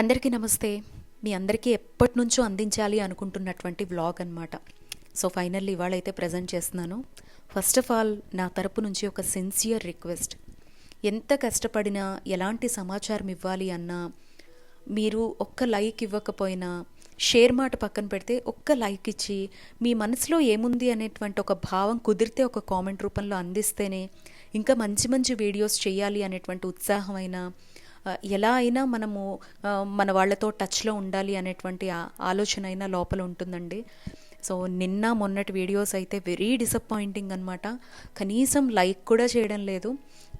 అందరికీ నమస్తే. మీ అందరికీ ఎప్పటి నుంచో అందించాలి అనుకుంటున్నటువంటి వ్లాగ్ అనమాట సో ఫైనల్లీ ఇవాళైతే ప్రజెంట్ చేస్తున్నాను. ఫస్ట్ ఆఫ్ ఆల్ నా తరపు నుంచి ఒక సిన్సియర్ రిక్వెస్ట్. ఎంత కష్టపడినా ఎలాంటి సమాచారం ఇవ్వాలి అన్నా మీరు ఒక్క లైక్ ఇవ్వకపోయినా షేర్ మాట పక్కన పెడితే ఒక్క లైక్ ఇచ్చి మీ మనసులో ఏముంది అనేటువంటి ఒక భావం కుదిరితే ఒక కామెంట్ రూపంలో అందిస్తేనే ఇంకా మంచి మంచి వీడియోస్ చేయాలి అనేటువంటి ఉత్సాహమైన ఎలా అయినా మనము మన వాళ్ళతో టచ్లో ఉండాలి అనేటువంటి ఆలోచన అయినా లోపల ఉంటుందండి. సో నిన్న మొన్నటి వీడియోస్ అయితే వెరీ డిసప్పాయింటింగ్ అనమాట కనీసం లైక్ కూడా చేయడం లేదు.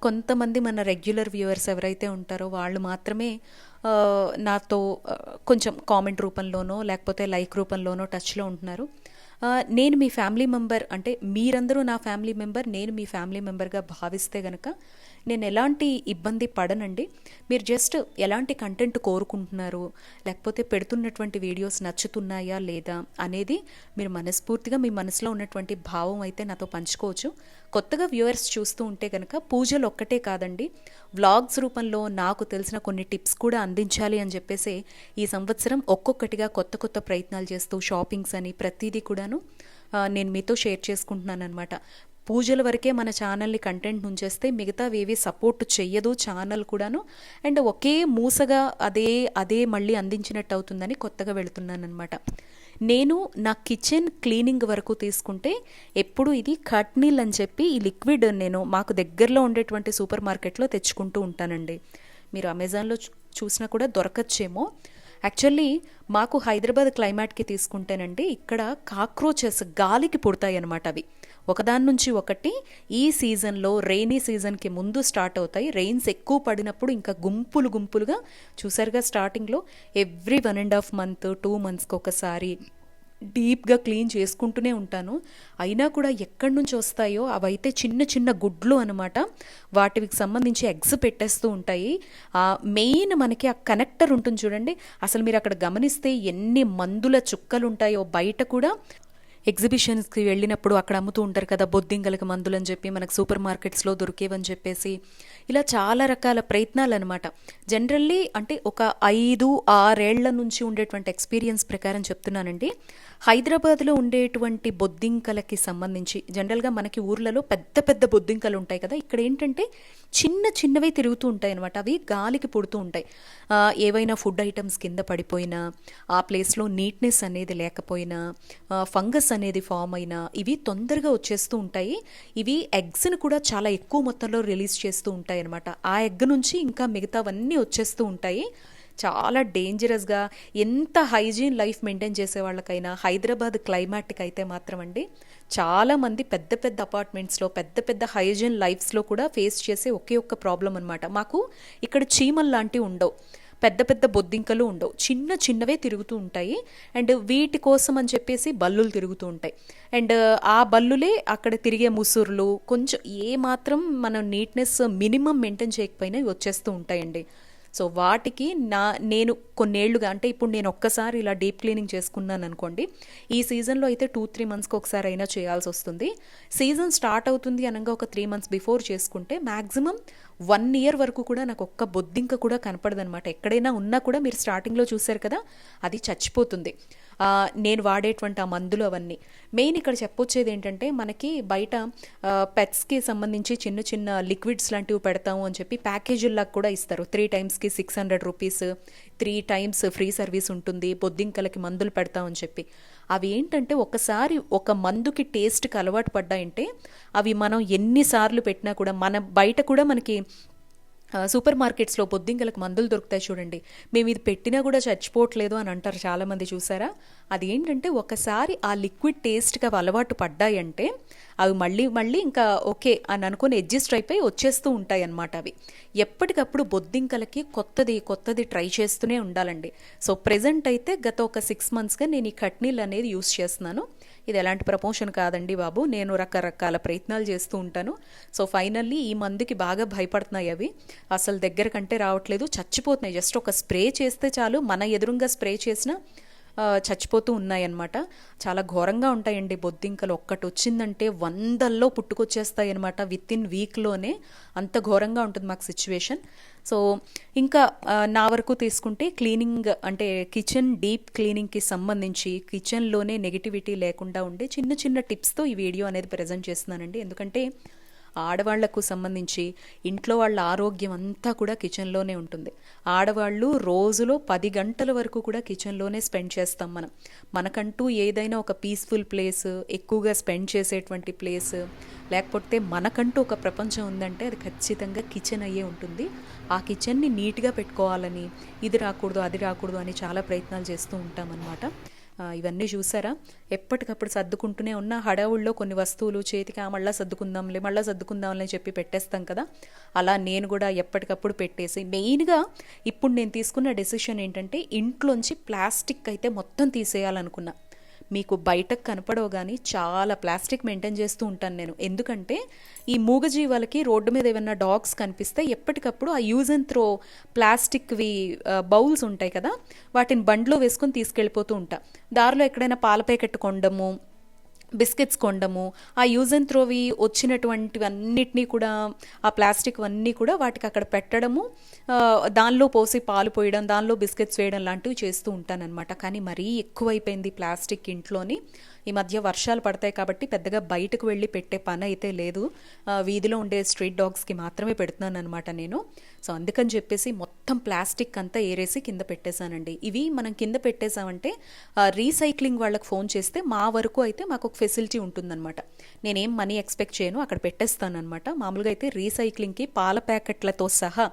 కొంతమంది మన రెగ్యులర్ వ్యూవర్స్ ఎవరైతే ఉంటారో వాళ్ళు మాత్రమే నాతో కొంచెం కామెంట్ రూపంలోనో లేకపోతే లైక్ రూపంలోనో టచ్లో ఉంటున్నారు. నేను మీ ఫ్యామిలీ మెంబర్ అంటే మీరందరూ నా ఫ్యామిలీ మెంబర్ నేను మీ ఫ్యామిలీ మెంబర్గా భావిస్తే గనక నేను ఎలాంటి ఇబ్బంది పడనండి. మీరు జస్ట్ ఎలాంటి కంటెంట్ కోరుకుంటున్నారు లేకపోతే పెడుతున్నటువంటి వీడియోస్ నచ్చుతున్నాయా లేదా అనేది మీరు మనస్ఫూర్తిగా మీ మనసులో ఉన్నటువంటి భావం అయితే నాతో పంచుకోవచ్చు. కొత్తగా వ్యూవర్స్ చూస్తూ ఉంటే కనుక పూజలు ఒక్కటే కాదండి. వ్లాగ్స్ రూపంలో నాకు తెలిసిన కొన్ని టిప్స్ కూడా అందించాలి అని చెప్పేసి ఈ సంవత్సరం ఒక్కొక్కటిగా కొత్త కొత్త ప్రయత్నాలు చేస్తూ షాపింగ్స్ అని ప్రతిదీ కూడాను నేను మీతో షేర్ చేసుకుంటున్నాను అనమాట పూజల వరకే మన ఛానల్ని కంటెంట్ ఉంచేస్తే మిగతావి ఏవి సపోర్ట్ చెయ్యదు ఛానల్ కూడాను. అండ్ ఒకే మూసగా అదే అదే మళ్ళీ అందించినట్టు అవుతుందని కొత్తగా వెళుతున్నాను అనమాట నేను నా కిచెన్ క్లీనింగ్ వరకు తీసుకుంటే ఎప్పుడు ఇది కట్నీల్ అని చెప్పి ఈ లిక్విడ్ నేను మాకు దగ్గరలో ఉండేటువంటి సూపర్ మార్కెట్లో తెచ్చుకుంటూ ఉంటానండి. మీరు అమెజాన్లో చూ- చూసినా కూడా దొరకచ్చేమో. యాక్చువల్లీ మాకు హైదరాబాద్ క్లైమాట్కి తీసుకుంటేనండి ఇక్కడ కాక్రోచెస్ గాలికి పుడతాయి అన్నమాట అవి. ఒకదాని నుంచి ఒకటి ఈ సీజన్లో రెయినీ సీజన్కి ముందు స్టార్ట్ అవుతాయి. రెయిన్స్ ఎక్కువ పడినప్పుడు ఇంకా గుంపులు గుంపులుగా చూసారుగా స్టార్టింగ్లో every one and half month two మంత్స్కి ఒకసారి డీప్గా క్లీన్ చేసుకుంటూనే ఉంటాను. అయినా కూడా ఎక్కడి నుంచి వస్తాయో అవైతే చిన్న చిన్న గుడ్లు అనమాట వాటికి సంబంధించి ఎగ్స్ పెట్టేస్తూ ఉంటాయి. ఆ మెయిన్ మనకి ఆ కనెక్టర్ ఉంటుంది చూడండి. అసలు మీరు అక్కడ గమనిస్తే ఎన్ని మందుల చుక్కలు ఉంటాయో బయట కూడా ఎగ్జిబిషన్స్కి వెళ్ళినప్పుడు అక్కడ అమ్ముతూ ఉంటారు కదా బొద్దింగలకి మందులు అని చెప్పి మనకు సూపర్ మార్కెట్స్లో దొరికేవని చెప్పేసి. ఇలా చాలా రకాల ప్రయత్నాలు అనమాట జనరల్లీ అంటే ఒక ఐదు ఆరేళ్ళ నుంచి ఉండేటువంటి ఎక్స్పీరియన్స్ ప్రకారం చెప్తున్నానండి. హైదరాబాద్లో ఉండేటువంటి బొద్దింకలకి సంబంధించి జనరల్గా మనకి ఊర్లలో పెద్ద పెద్ద బొద్దింకలు ఉంటాయి కదా ఇక్కడ ఏంటంటే చిన్న చిన్నవి తిరుగుతూ ఉంటాయి అనమాట అవి గాలికి పుడుతూ ఉంటాయి. ఏవైనా ఫుడ్ ఐటమ్స్ కింద పడిపోయినా ఆ ప్లేస్లో నీట్నెస్ అనేది లేకపోయినా ఫంగస్ అనేది ఫామ్ అయినా ఇవి తొందరగా వచ్చేస్తూ ఉంటాయి. ఇవి ఎగ్స్ని కూడా చాలా ఎక్కువ మొత్తంలో రిలీజ్ చేస్తూ ఉంటాయి అనమాట ఆ ఎగ్ నుంచి ఇంకా మిగతావన్నీ వచ్చేస్తూ ఉంటాయి. చాలా డేంజరస్గా ఎంత హైజీన్ లైఫ్ మెయింటైన్ చేసే వాళ్ళకైనా హైదరాబాద్ క్లైమాట్కి అయితే మాత్రం అండి చాలామంది పెద్ద పెద్ద అపార్ట్మెంట్స్లో పెద్ద పెద్ద హైజీన్ లైఫ్స్లో కూడా ఫేస్ చేసే ఒకే ఒక్క ప్రాబ్లం అనమాట మాకు ఇక్కడ చీమల్ లాంటివి ఉండవు. పెద్ద పెద్ద బొద్దింకలు ఉండవు. చిన్న చిన్నవే తిరుగుతూ ఉంటాయి. అండ్ వీటి కోసం అని చెప్పేసి బల్లులు తిరుగుతూ ఉంటాయి. అండ్ ఆ బల్లులే అక్కడ తిరిగే ముసుర్లు కొంచెం ఏ మాత్రం మనం నీట్నెస్ మినిమం మెయింటైన్ చేయకపోయినా వచ్చేస్తూ ఉంటాయండి. సో వాటికి నా నేను కొన్నేళ్ళుగా అంటే ఇప్పుడు నేను ఒక్కసారి ఇలా డీప్ క్లీనింగ్ చేసుకున్నాను అనుకోండి ఈ సీజన్లో అయితే టూ త్రీ మంత్స్కి ఒకసారి అయినా చేయాల్సి వస్తుంది. సీజన్ స్టార్ట్ అవుతుంది అనగా ఒక త్రీ మంత్స్ బిఫోర్ చేసుకుంటే మ్యాక్సిమం వన్ ఇయర్ వరకు కూడా నాకు ఒక్క బొద్దింక కూడా కనపడదనమాట. ఎక్కడైనా ఉన్నా కూడా మీరు స్టార్టింగ్లో చూశారు కదా అది చచ్చిపోతుంది. నేను వాడేటువంటి ఆ మందులు అవన్నీ. మెయిన్ ఇక్కడ చెప్పొచ్చేది ఏంటంటే మనకి బయట పెట్స్కి సంబంధించి చిన్న చిన్న లిక్విడ్స్ లాంటివి పెడతాము అని చెప్పి ప్యాకేజీల్లాగా కూడా ఇస్తారు. Three టైమ్స్కి six hundred rupees three times free service ఉంటుంది బొద్దింకలకి మందులు పెడతామని చెప్పి. అవి ఏంటంటే ఒకసారి ఒక మందుకి టేస్ట్కి అలవాటు పడ్డాయంటే అవి మనం ఎన్నిసార్లు పెట్టినా కూడా మన బయట కూడా మనకి సూపర్ మార్కెట్స్లో బొద్దింకలకు మందులు దొరుకుతాయి చూడండి. మేము ఇది పెట్టినా కూడా చచ్చిపోవట్లేదు అని అంటారు చాలామంది చూసారా? అది ఏంటంటే ఒకసారి ఆ లిక్విడ్ టేస్ట్గా అవి అలవాటు పడ్డాయంటే అవి మళ్ళీ మళ్ళీ ఇంకా ఓకే అని అనుకుని అడ్జస్ట్ అయిపోయి వచ్చేస్తూ ఉంటాయి అన్నమాట అవి. ఎప్పటికప్పుడు బొద్దింకలకి కొత్తది కొత్తది ట్రై చేస్తూనే ఉండాలండి. సో ప్రెజెంట్ అయితే గత ఒక సిక్స్ మంత్స్గా నేను ఈ కట్నీల్ అనేది యూస్ చేస్తున్నాను. ఇది ఎలాంటి ప్రమోషన్ కాదండి బాబు. నేను రకరకాల ప్రయత్నాలు చేస్తూ ఉంటాను. సో ఫైనల్లీ ఈ మందుకి బాగా భయపడుతున్నాయి అవి. అసలు దగ్గర కంటే రావట్లేదు. చచ్చిపోతున్నాయి. జస్ట్ ఒక స్ప్రే చేస్తే చాలు. మన ఎదురుగా స్ప్రే చేసిన చచ్చిపోతూ ఉన్నాయన్నమాట. చాలా ఘోరంగా ఉంటాయండి బొద్దింకలు. ఒక్కటి వచ్చిందంటే వందల్లో పుట్టుకొచ్చేస్తాయి అనమాట విత్ ఇన్ వీక్లోనే. అంత ఘోరంగా ఉంటుంది మాకు సిచ్యువేషన్. సో ఇంకా నా వరకు తీసుకుంటే క్లీనింగ్ అంటే కిచెన్ డీప్ క్లీనింగ్కి సంబంధించి కిచెన్లోనే నెగిటివిటీ లేకుండా ఉండే చిన్న చిన్న టిప్స్తో ఈ వీడియో అనేది ప్రజెంట్ చేస్తున్నానండి. ఎందుకంటే ఆడవాళ్ళకు సంబంధించి ఇంట్లో వాళ్ళ ఆరోగ్యం అంతా కూడా కిచెన్లోనే ఉంటుంది. ఆడవాళ్ళు రోజులో పది గంటల వరకు కూడా కిచెన్లోనే స్పెండ్ చేస్తాం మనం. మనకంటూ ఏదైనా ఒక పీస్ఫుల్ ప్లేస్ ఎక్కువగా స్పెండ్ చేసేటువంటి ప్లేస్ లేకపోతే మనకంటూ ఒక ప్రపంచం ఉందంటే అది ఖచ్చితంగా కిచెన్ అయ్యే ఉంటుంది. ఆ కిచెన్ని నీట్గా పెట్టుకోవాలని ఇది రాకూడదు అది రాకూడదు అని చాలా ప్రయత్నాలు చేస్తూ ఉంటామన్నమాట. ఇవన్నీ చూసారా? ఎప్పటికప్పుడు సర్దుకుంటూనే ఉన్న హడావుల్లో కొన్ని వస్తువులు చేతికి "ఆ, మళ్ళీ సర్దుకుందాంలే మళ్ళీ సర్దుకుందాంలే అని చెప్పి పెట్టేస్తాం కదా? అలా నేను కూడా ఎప్పటికప్పుడు పెట్టేసి మెయిన్గా ఇప్పుడు నేను తీసుకున్న డెసిషన్ ఏంటంటే ఇంట్లోంచి ప్లాస్టిక్ అయితే మొత్తం తీసేయాలనుకున్నా. మీకు బయటకు కనపడవు కానీ చాలా ప్లాస్టిక్ మెయింటైన్ చేస్తూ ఉంటాను నేను. ఎందుకంటే ఈ మూగజీవాలకి రోడ్డు మీద ఏమైనా డాగ్స్ కనిపిస్తే ఎప్పటికప్పుడు ఆ యూజ్ అండ్ త్రో ప్లాస్టిక్వి బౌల్స్ ఉంటాయి కదా వాటిని బండ్లో వేసుకొని తీసుకెళ్ళిపోతూ ఉంటా. దారిలో ఎక్కడైనా పాల ప్యాకెట్ కొండము బిస్కెట్స్ కొండము ఆ యూజ్ అండ్ త్రోవి వచ్చినటువంటివన్నిటినీ కూడా ఆ ప్లాస్టిక్ అన్నీ కూడా వాటికి అక్కడ పెట్టడము దానిలో పోసి పాలు పోయడం దానిలో బిస్కెట్స్ వేయడం లాంటివి చేస్తూ ఉంటానన్నమాట. కానీ మరీ ఎక్కువైపోయింది ప్లాస్టిక్ ఇంట్లోని. ఈ మధ్య వర్షాలు పడతాయి కాబట్టి పెద్దగా బయటకు వెళ్ళి పెట్టే పని అయితే లేదు. వీధిలో ఉండే స్ట్రీట్ డాగ్స్కి మాత్రమే పెడుతున్నాను అనమాట నేను. సో అందుకని చెప్పేసి మొత్తం ప్లాస్టిక్ అంతా ఏరేసి కింద పెట్టేశానండి. ఇవి మనం కింద పెట్టేశామంటే రీసైక్లింగ్ వాళ్ళకి ఫోన్ చేస్తే మా వరకు అయితే మాకు ఒక ఫెసిలిటీ ఉంటుందన్నమాట. నేనేం మనీ ఎక్స్పెక్ట్ చేయను అక్కడ పెట్టేస్తానమాట మామూలుగా అయితే రీసైక్లింగ్కి పాల ప్యాకెట్లతో సహా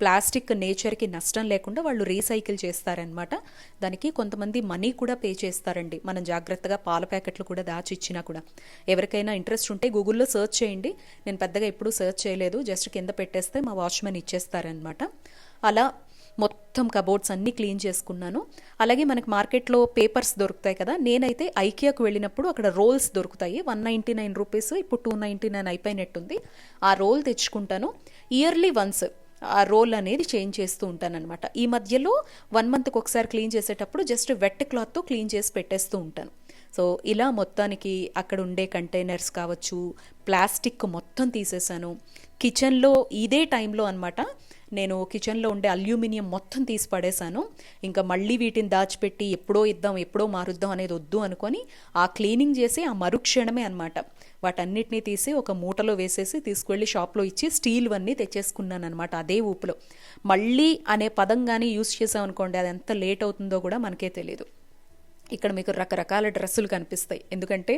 ప్లాస్టిక్ నేచర్కి నష్టం లేకుండా వాళ్ళు రీసైకిల్ చేస్తారనమాట దానికి కొంతమంది మనీ కూడా పే చేస్తారండి. మనం జాగ్రత్తగా పాల ప్యాకెట్లు కూడా దాచి ఇచ్చినా కూడా. ఎవరికైనా ఇంట్రెస్ట్ ఉంటే గూగుల్లో సెర్చ్ చేయండి. నేను పెద్దగా ఎప్పుడూ సెర్చ్ చేయలేదు. జస్ట్ కింద పెట్టేస్తే మా వాచ్మెన్ ఇచ్చేస్తారనమాట అలా మొత్తం కబోర్డ్స్ అన్నీ క్లీన్ చేసుకున్నాను. అలాగే మనకి మార్కెట్లో పేపర్స్ దొరుకుతాయి కదా. నేనైతే ఐకియాకు వెళ్ళినప్పుడు అక్కడ రోల్స్ దొరుకుతాయి. వన్ నైంటీ నైన్ రూపీస్ ఇప్పుడు టూ నైంటీ నైన్ అయిపోయినట్టుంది. ఆ రోల్ తెచ్చుకుంటాను. ఇయర్లీ వన్స్ ఆ రోల్ అనేది చేంజ్ చేస్తూ ఉంటానన్నమాట. ఈ మధ్యలో వన్ మంత్కి ఒకసారి క్లీన్ చేసేటప్పుడు జస్ట్ వెట్ క్లాత్తో క్లీన్ చేసి పెట్టేస్తూ ఉంటాను. సో ఇలా మొత్తానికి అక్కడ ఉండే కంటైనర్స్ కావచ్చు ప్లాస్టిక్ మొత్తం తీసేసాను కిచెన్లో ఇదే టైంలో అనమాట నేను కిచెన్లో ఉండే అల్యూమినియం మొత్తం తీసి పడేశాను. ఇంకా మళ్ళీ వీటిని దాచిపెట్టి ఎప్పుడో ఇద్దాం ఎప్పుడో మారుద్దాం అనేది వద్దు అనుకొని ఆ క్లీనింగ్ చేసి ఆ మరుక్షణమే అనమాట వాటన్నిటిని తీసి ఒక మూటలో వేసేసి తీసుకువెళ్ళి షాప్లో ఇచ్చి స్టీల్ అన్నీ తెచ్చేసుకున్నాను అనమాట అదే ఊపులో. మళ్ళీ అనే పదం కానీ యూస్ చేసామనుకోండి అది ఎంత లేట్ అవుతుందో కూడా మనకే తెలియదు ఇక్కడ మీకు రకరకాల డ్రెస్సులు కనిపిస్తాయి. ఎందుకంటే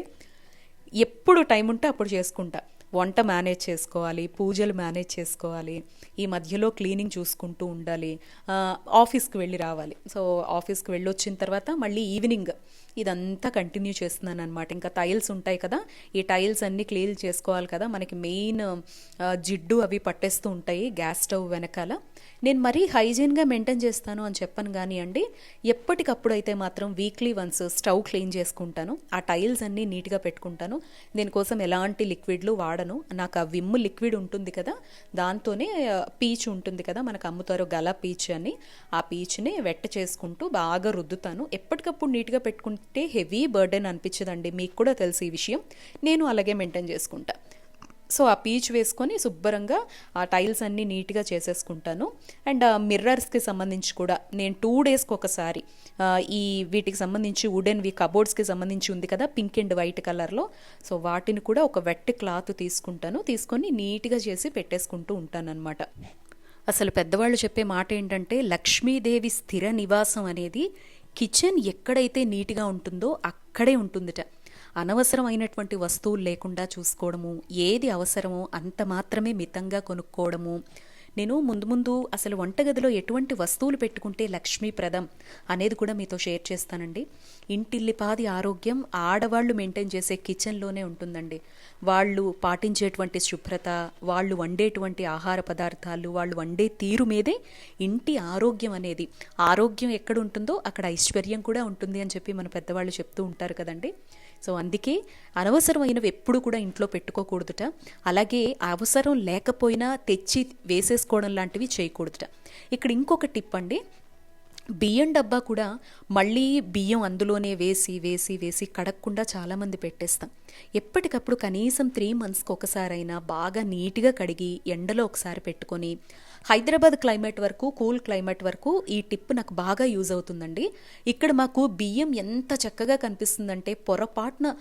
ఎప్పుడు టైం ఉంటే అప్పుడు చేసుకుంటా. వంట మేనేజ్ చేసుకోవాలి పూజలు మేనేజ్ చేసుకోవాలి ఈ మధ్యలో క్లీనింగ్ చూసుకుంటూ ఉండాలి ఆఫీస్కి వెళ్ళి రావాలి. సో ఆఫీస్కి వెళ్ళి వచ్చిన తర్వాత మళ్ళీ ఈవినింగ్ ఇదంతా కంటిన్యూ చేస్తున్నాను అనమాట ఇంకా టైల్స్ ఉంటాయి కదా ఈ టైల్స్ అన్నీ క్లీన్ చేసుకోవాలి కదా. మనకి మెయిన్ జిడ్డు అవి పట్టేస్తూ ఉంటాయి గ్యాస్ స్టవ్ వెనకాల. నేను మరీ హైజీన్గా మెయింటైన్ చేస్తాను అని చెప్పను కానీ అండి ఎప్పటికప్పుడు అయితే మాత్రం వీక్లీ వన్స్ స్టవ్ క్లీన్ చేసుకుంటాను ఆ టైల్స్ అన్నీ నీట్గా పెట్టుకుంటాను. దీనికోసం ఎలాంటి లిక్విడ్లు వాడను. నాకు ఆ విమ్ లిక్విడ్ ఉంటుంది కదా దాంతోనే పీచ్ ఉంటుంది కదా మనకు అమ్ముతారు గల పీచ్ అని. ఆ పీచ్ని వెట్ట చేసుకుంటూ బాగా రుద్దుతాను. ఎప్పటికప్పుడు నీట్గా పెట్టుకుంటే అంటే హెవీ బర్డెన్ అనిపించదండి. మీకు కూడా తెలిసి ఈ విషయం. నేను అలాగే మెయింటైన్ చేసుకుంటా. సో ఆ పీచ్ వేసుకొని శుభ్రంగా ఆ టైల్స్ అన్నీ నీట్గా చేసేసుకుంటాను. అండ్ ఆ మిర్రర్స్కి సంబంధించి కూడా నేను టూ డేస్కి ఒకసారి ఈ వీటికి సంబంధించి వుడెన్వి కబోర్డ్స్కి సంబంధించి ఉంది కదా పింక్ అండ్ వైట్ కలర్లో. సో వాటిని కూడా ఒక వెట్ క్లాత్ తీసుకుంటాను. తీసుకొని నీట్గా చేసి పెట్టేసుకుంటూ ఉంటానన్నమాట. అసలు పెద్దవాళ్ళు చెప్పే మాట ఏంటంటే లక్ష్మీదేవి స్థిర నివాసం అనేది కిచెన్ ఎక్కడైతే నీట్గా ఉంటుందో అక్కడే ఉంటుందిట. అనవసరమైనటువంటి వస్తువులు లేకుండా చూసుకోవడము ఏది అవసరమో అంత మాత్రమే మితంగా కొనుక్కోవడము నేను ముందు ముందు అసలు వంటగదిలో ఎటువంటి వస్తువులు పెట్టుకుంటే లక్ష్మీప్రదం అనేది కూడా మీతో షేర్ చేస్తానండి. ఇంటిల్లిపాది ఆరోగ్యం ఆడవాళ్ళు మెయింటైన్ చేసే కిచెన్లోనే ఉంటుందండి. వాళ్ళు పాటించేటువంటి శుభ్రత వాళ్ళు వండేటువంటి ఆహార పదార్థాలు వాళ్ళు వండే తీరు మీదే ఇంటి ఆరోగ్యం అనేది ఆరోగ్యం ఎక్కడ ఉంటుందో అక్కడ ఐశ్వర్యం కూడా ఉంటుంది అని చెప్పి మన పెద్దవాళ్ళు చెప్తూ ఉంటారు కదండి. సో అందుకే అనవసరమైనవి ఎప్పుడు కూడా ఇంట్లో పెట్టుకోకూడదుట. అలాగే అవసరం లేకపోయినా తెచ్చి వేసేసుకోవడం లాంటివి చేయకూడదుట. ఇక్కడ ఇంకొక టిప్ అండి. బియ్యం డబ్బా కూడా మళ్ళీ బియ్యం అందులోనే వేసి వేసి వేసి కడగకుండా చాలామంది పెట్టేస్తాం. ఎప్పటికప్పుడు కనీసం త్రీ మంత్స్కి ఒకసారైనా బాగా నీట్గా కడిగి ఎండలో ఒకసారి పెట్టుకొని హైదరాబాద్ క్లైమేట్ వరకు కూల్ క్లైమేట్ వరకు ఈ టిప్ నాకు బాగా యూజ్ అవుతుందండి. ఇక్కడ మాకు బియ్యం ఎంత చక్కగా కనిపిస్తుందంటే పొరపాటున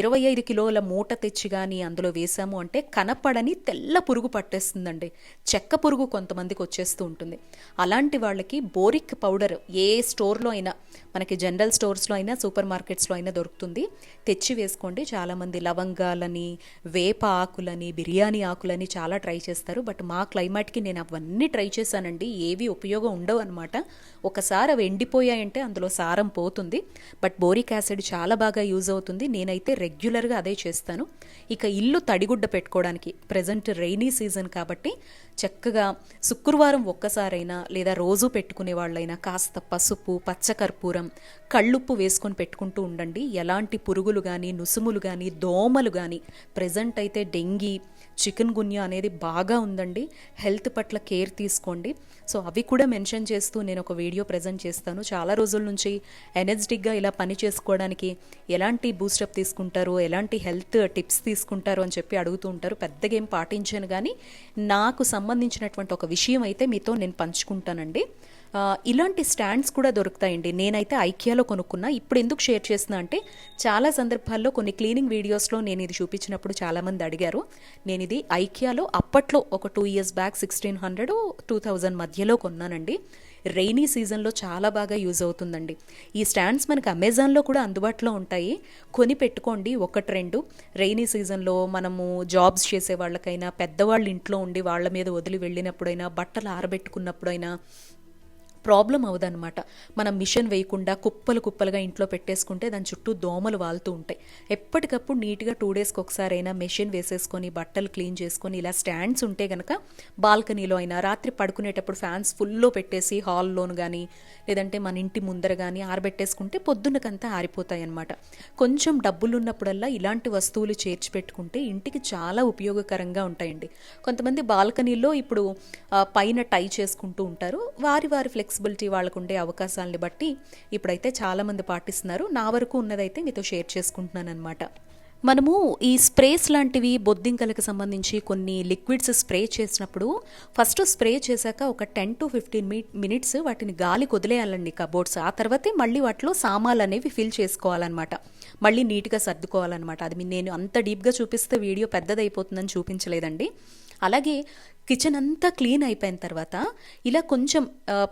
ఇరవై ఐదు కిలోల మూట తెచ్చి కానీ అందులో వేసాము అంటే కనపడని తెల్ల పురుగు పట్టేస్తుందండి. చెక్క పురుగు కొంతమందికి వచ్చేస్తూ ఉంటుంది. అలాంటి వాళ్ళకి బోరిక్ పౌడర్ ఏ స్టోర్లో అయినా మనకి జనరల్ స్టోర్స్లో అయినా సూపర్ మార్కెట్స్లో అయినా దొరుకుతుంది. తెచ్చి వేసుకోండి. చాలామంది లవంగాలని వేప ఆకులని బిర్యానీ ఆకులని చాలా ట్రై చేస్తారు. బట్ మా క్లైమేట్కి నేను అవన్నీ ట్రై చేశానండి. ఏవి ఉపయోగం ఉండవు అనమాట ఒకసారి అవి ఎండిపోయాయంటే అందులో సారం పోతుంది. బట్ బోరిక్ యాసిడ్ చాలా బాగా యూజ్ అవుతుంది. నేనైతే రెగ్యులర్గా అదే చేస్తాను. ఇక ఇల్లు తడిగుడ్డ పెట్టుకోవడానికి ప్రజెంట్ రైనీ సీజన్ కాబట్టి చక్కగా శుక్రవారం ఒక్కసారైనా లేదా రోజు పెట్టుకునే వాళ్ళైనా కాస్త పసుపు పచ్చకర్పూరం కళ్ళుప్పు వేసుకొని పెట్టుకుంటూ ఉండండి. ఎలాంటి పురుగులు కానీ నుసుములు కానీ దోమలు కానీ ప్రజెంట్ అయితే డెంగీ చికెన్ గున్యా అనేది బాగా ఉందండి. హెల్త్ పట్ల కేర్ తీసుకోండి. సో అవి కూడా మెన్షన్ చేస్తూ నేను ఒక వీడియో ప్రజెంట్ చేస్తాను. చాలా రోజుల నుంచి ఎనర్జెటిక్గా ఇలా పని చేసుకోవడానికి ఎలాంటి బూస్టప్ తీసుకుంటారు ఎలాంటి హెల్త్ టిప్స్ తీసుకుంటారు అని చెప్పి అడుగుతూ ఉంటారు. పెద్దగా ఏం పాటించాను కానీ నాకు సంబంధించినటువంటి ఒక విషయం అయితే మీతో నేను పంచుకుంటానండి. ఇలాంటి స్టాండ్స్ కూడా దొరుకుతాయండి. నేనైతే ఐకియాలో కొనుక్కున్నా. ఇప్పుడు ఎందుకు షేర్ చేస్తున్నా అంటే చాలా సందర్భాల్లో కొన్ని క్లీనింగ్ వీడియోస్లో నేను ఇది చూపించినప్పుడు చాలామంది అడిగారు. నేను ఇది ఐకియాలో అప్పట్లో ఒక two years back sixteen hundred two thousand మధ్యలో కొన్నానండి. రెయినీ సీజన్లో చాలా బాగా యూజ్ అవుతుందండి. ఈ స్టాండ్స్ మనకు అమెజాన్లో కూడా అందుబాటులో ఉంటాయి. కొని పెట్టుకోండి ఒకటి రెండు. రెయినీ సీజన్లో మనము జాబ్స్ చేసే వాళ్ళకైనా పెద్దవాళ్ళు ఇంట్లో ఉండి వాళ్ళ మీద వదిలి వెళ్ళినప్పుడైనా బట్టలు ఆరబెట్టుకున్నప్పుడైనా ప్రాబ్లం అవదనమాట మనం మిషన్ వేయకుండా కుప్పలు కుప్పలుగా ఇంట్లో పెట్టేసుకుంటే దాని చుట్టూ దోమలు వాలుతూ ఉంటాయి. ఎప్పటికప్పుడు నీట్గా టూ డేస్కి ఒకసారి అయినా మెషిన్ వేసేసుకొని బట్టలు క్లీన్ చేసుకొని ఇలా స్టాండ్స్ ఉంటే కనుక బాల్కనీలో అయినా రాత్రి పడుకునేటప్పుడు ఫ్యాన్స్ ఫుల్లో పెట్టేసి హాల్లోను కానీ లేదంటే మన ఇంటి ముందర కానీ ఆరబెట్టేసుకుంటే పొద్దున్నకంతా ఆరిపోతాయి అనమాట కొంచెం డబ్బులు ఉన్నప్పుడల్లా ఇలాంటి వస్తువులు చేర్చి పెట్టుకుంటే ఇంటికి చాలా ఉపయోగకరంగా ఉంటాయండి. కొంతమంది బాల్కనీలో ఇప్పుడు పైన టై చేసుకుంటూ ఉంటారు. వారి వారి ఫ్లెక్స్ ఫ్లెక్సిబిలిటీ వాళ్ళకు ఉండే అవకాశాలని బట్టి ఇప్పుడైతే చాలామంది పాటిస్తున్నారు. నా వరకు ఉన్నదైతే మీతో షేర్ చేసుకుంటున్నాను అనమాట మనము ఈ స్ప్రేస్ లాంటివి బొద్దింకలకు సంబంధించి కొన్ని లిక్విడ్స్ స్ప్రే చేసినప్పుడు ఫస్ట్ స్ప్రే చేశాక ఒక టెన్ టు ఫిఫ్టీన్ మినిట్స్ వాటిని గాలికి వదిలేయాలండి కబోర్డ్స్. ఆ తర్వాతే మళ్ళీ వాటిలో సామాన్లు అనేవి ఫిల్ చేసుకోవాలన్నమాట. మళ్ళీ నీట్గా సర్దుకోవాలన్నమాట. అది మీ- నేను అంత డీప్గా చూపిస్తే వీడియో పెద్దదైపోతుందని చూపించలేదండి. అలాగే కిచెన్ అంతా క్లీన్ అయిపోయిన తర్వాత ఇలా కొంచెం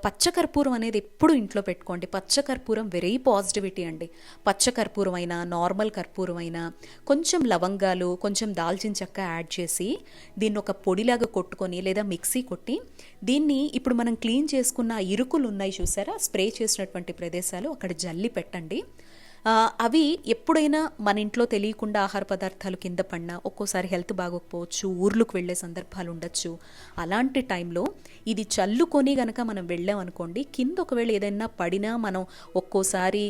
పచ్చకర్పూరం అనేది ఎప్పుడు ఇంట్లో పెట్టుకోండి. పచ్చకర్పూరం వెరీ పాజిటివిటీ అండి. పచ్చకర్పూరం అయినా నార్మల్ కర్పూరం అయినా కొంచెం లవంగాలు కొంచెం దాల్చిన చెక్క యాడ్ చేసి దీన్ని ఒక పొడిలాగా కొట్టుకొని లేదా మిక్సీ కొట్టి దీన్ని ఇప్పుడు మనం క్లీన్ చేసుకున్న ఇరుకులు ఉన్నాయి చూసారా? స్ప్రే చేసినటువంటి ప్రదేశాలు అక్కడ జల్లి పెట్టండి. అవి ఎప్పుడైనా మన ఇంట్లో తెలియకుండా ఆహార పదార్థాలు కింద పడినా ఒక్కోసారి హెల్త్ బాగోకపోవచ్చు ఊర్లకు వెళ్ళే సందర్భాలు ఉండొచ్చు. అలాంటి టైంలో ఇది చల్లుకొని గనక మనం వెళ్ళాం అనుకోండి కింద ఒకవేళ ఏదైనా పడినా మనం ఒక్కోసారి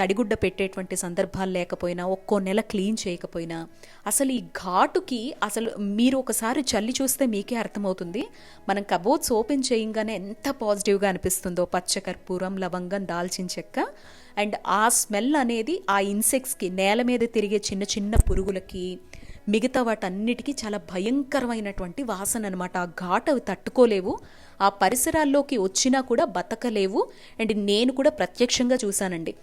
తడిగుడ్డ పెట్టేటువంటి సందర్భాలు లేకపోయినా ఒక్కో నెల క్లీన్ చేయకపోయినా అసలు ఈ ఘాటుకి అసలు మీరు ఒకసారి చల్లి చూస్తే మీకే అర్థమవుతుంది. మనం కబోర్డ్స్ ఓపెన్ చేయంగానే ఎంత పాజిటివ్గా అనిపిస్తుందో పచ్చకర్పూరం లవంగం దాల్చిన చెక్క అండ్ ఆ స్మెల్ అనేది ఆ ఇన్సెక్ట్స్కి నేల మీద తిరిగే చిన్న చిన్న పురుగులకి మిగతా వాటన్నిటికీ చాలా భయంకరమైనటువంటి వాసన అనమాట ఆ ఘాట్ అవి తట్టుకోలేవు. ఆ పరిసరాల్లోకి వచ్చినా కూడా బతకలేవు. అండ్ నేను కూడా ప్రత్యక్షంగా చూశానండి.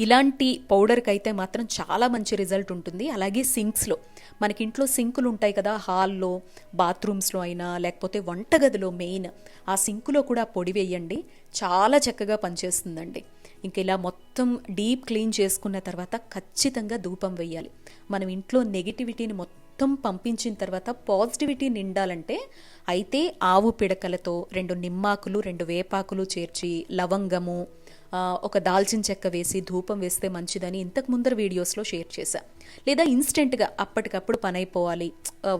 ఇలాంటి పౌడర్కి అయితే మాత్రం చాలా మంచి రిజల్ట్ ఉంటుంది. అలాగే సింక్స్లో మనకి ఇంట్లో సింకులు ఉంటాయి కదా హాల్లో బాత్రూమ్స్లో అయినా లేకపోతే వంటగదిలో మెయిన్ ఆ సింకులో కూడా పొడి వేయండి. చాలా చక్కగా పనిచేస్తుందండి. ఇంక ఇలా మొత్తం డీప్ క్లీన్ చేసుకున్న తర్వాత ఖచ్చితంగా ధూపం వేయాలి మనం ఇంట్లో నెగిటివిటీని మొత్తం పంపించిన తర్వాత పాజిటివిటీ నిండాలంటే అయితే ఆవు పిడకలతో రెండు నిమ్మాకులు రెండు వేపాకులు చేర్చి లవంగము ఒక దాల్చిన చెక్క వేసి ధూపం వేస్తే మంచిదని ఇంతకు ముందర వీడియోస్లో షేర్ చేశా. లేదా ఇన్స్టెంట్గా అప్పటికప్పుడు పని అయిపోవాలి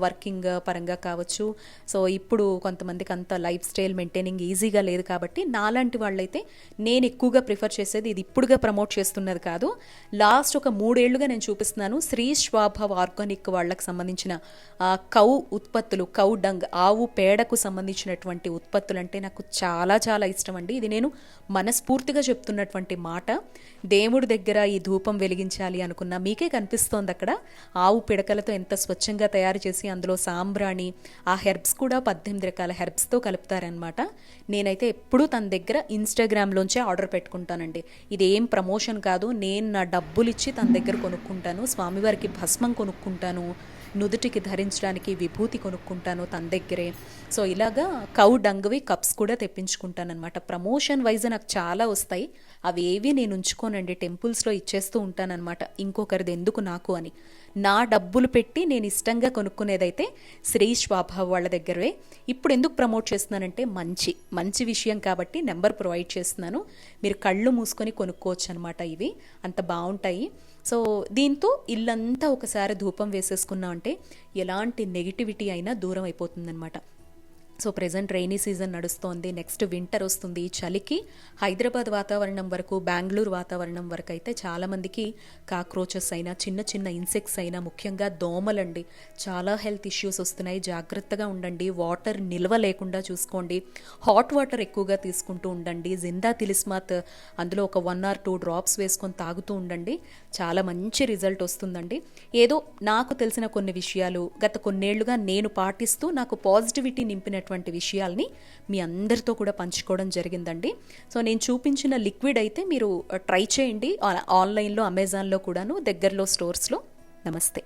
వర్కింగ్ పరంగా కావచ్చు. సో ఇప్పుడు కొంతమందికి అంత లైఫ్ స్టైల్ మెయింటైనింగ్ ఈజీగా లేదు కాబట్టి నాలాంటి వాళ్ళైతే నేను ఎక్కువగా ప్రిఫర్ చేసేది ఇది ఇప్పుడుగా ప్రమోట్ చేస్తున్నది కాదు. లాస్ట్ ఒక మూడేళ్ళుగా నేను చూపిస్తున్నాను. శ్రీ శ్వాభవ్ ఆర్గానిక్ వాళ్ళకి సంబంధించిన కౌ ఉత్పత్తులు కౌ డంగ్ ఆవు పేడకు సంబంధించినటువంటి ఉత్పత్తులు అంటే నాకు చాలా చాలా ఇష్టం అండి. ఇది నేను మనస్ఫూర్తిగా చెప్తున్నటువంటి మాట దేవుడి దగ్గర ఈ ధూపం వెలిగించాలి అనుకున్నా మీకే కనిపిస్తోంది అక్కడ. ఆవు పిడకలతో ఎంత స్వచ్ఛంగా తయారు చేసి అందులో సాంబ్రాణి ఆ హెర్బ్స్ కూడా పద్దెనిమిది రకాల హెర్బ్స్తో కలుపుతారనమాట నేనైతే ఎప్పుడూ తన దగ్గర ఇన్స్టాగ్రామ్లోంచే ఆర్డర్ పెట్టుకుంటానండి. ఇది ఏం ప్రమోషన్ కాదు నేను నా డబ్బులు ఇచ్చి తన దగ్గర కొనుక్కుంటాను స్వామివారికి భస్మం కొనుక్కుంటాను నుదుటికి ధరించడానికి విభూతి కొనుక్కుంటాను తన దగ్గరే. సో ఇలాగా కౌ డంగ్వి కప్స్ కూడా తెప్పించుకుంటానమాట ప్రమోషన్ వైజ్ నాకు చాలా వస్తాయి. అవి ఏవి నేను ఉంచుకోనండి టెంపుల్స్లో ఇచ్చేస్తూ ఉంటానన్నమాట. ఇంకొకరిది ఎందుకు నాకు అని. నా డబ్బులు పెట్టి నేను ఇష్టంగా కొనుక్కునేదైతే శ్రీ స్వాభావ్ వాళ్ళ దగ్గరే ఇప్పుడు ఎందుకు ప్రమోట్ చేస్తున్నానంటే మంచి మంచి విషయం కాబట్టి నెంబర్ ప్రొవైడ్ చేస్తున్నాను. మీరు కళ్ళు మూసుకొని కొనుక్కోవచ్చు అనమాట ఇవి. అంత బాగుంటాయి. సో దీంతో ఇల్లంతా ఒకసారి ధూపం వేసేసుకున్నాం అంటే ఎలాంటి నెగిటివిటీ అయినా దూరం అయిపోతుందన్నమాట. సో ప్రజెంట్ రైనీ సీజన్ నడుస్తోంది. నెక్స్ట్ వింటర్ వస్తుంది చలికి. హైదరాబాద్ వాతావరణం వరకు బెంగళూరు వాతావరణం వరకు అయితే చాలామందికి కాక్రోచెస్ అయినా చిన్న చిన్న ఇన్సెక్ట్స్ అయినా ముఖ్యంగా దోమలండి. చాలా హెల్త్ ఇష్యూస్ వస్తున్నాయి. జాగ్రత్తగా ఉండండి. వాటర్ నిల్వ లేకుండా చూసుకోండి. హాట్ వాటర్ ఎక్కువగా తీసుకుంటూ ఉండండి. జిందా తిలిస్మాత్ అందులో ఒక వన్ ఆర్ టూ డ్రాప్స్ వేసుకొని తాగుతూ ఉండండి. చాలా మంచి రిజల్ట్ వస్తుందండి. ఏదో నాకు తెలిసిన కొన్ని విషయాలు గత కొన్నేళ్ళుగా నేను పాటిస్తూ నాకు పాజిటివిటీ నింపినట్టు నింపినటువంటి విషయాల్ని మీ అందరితో కూడా పంచుకోవడం జరిగిందండి. సో నేను చూపించిన లిక్విడ్ అయితే మీరు ట్రై చేయండి. ఆన్లైన్లో అమెజాన్లో కూడాను దగ్గరలో స్టోర్స్లో. నమస్తే.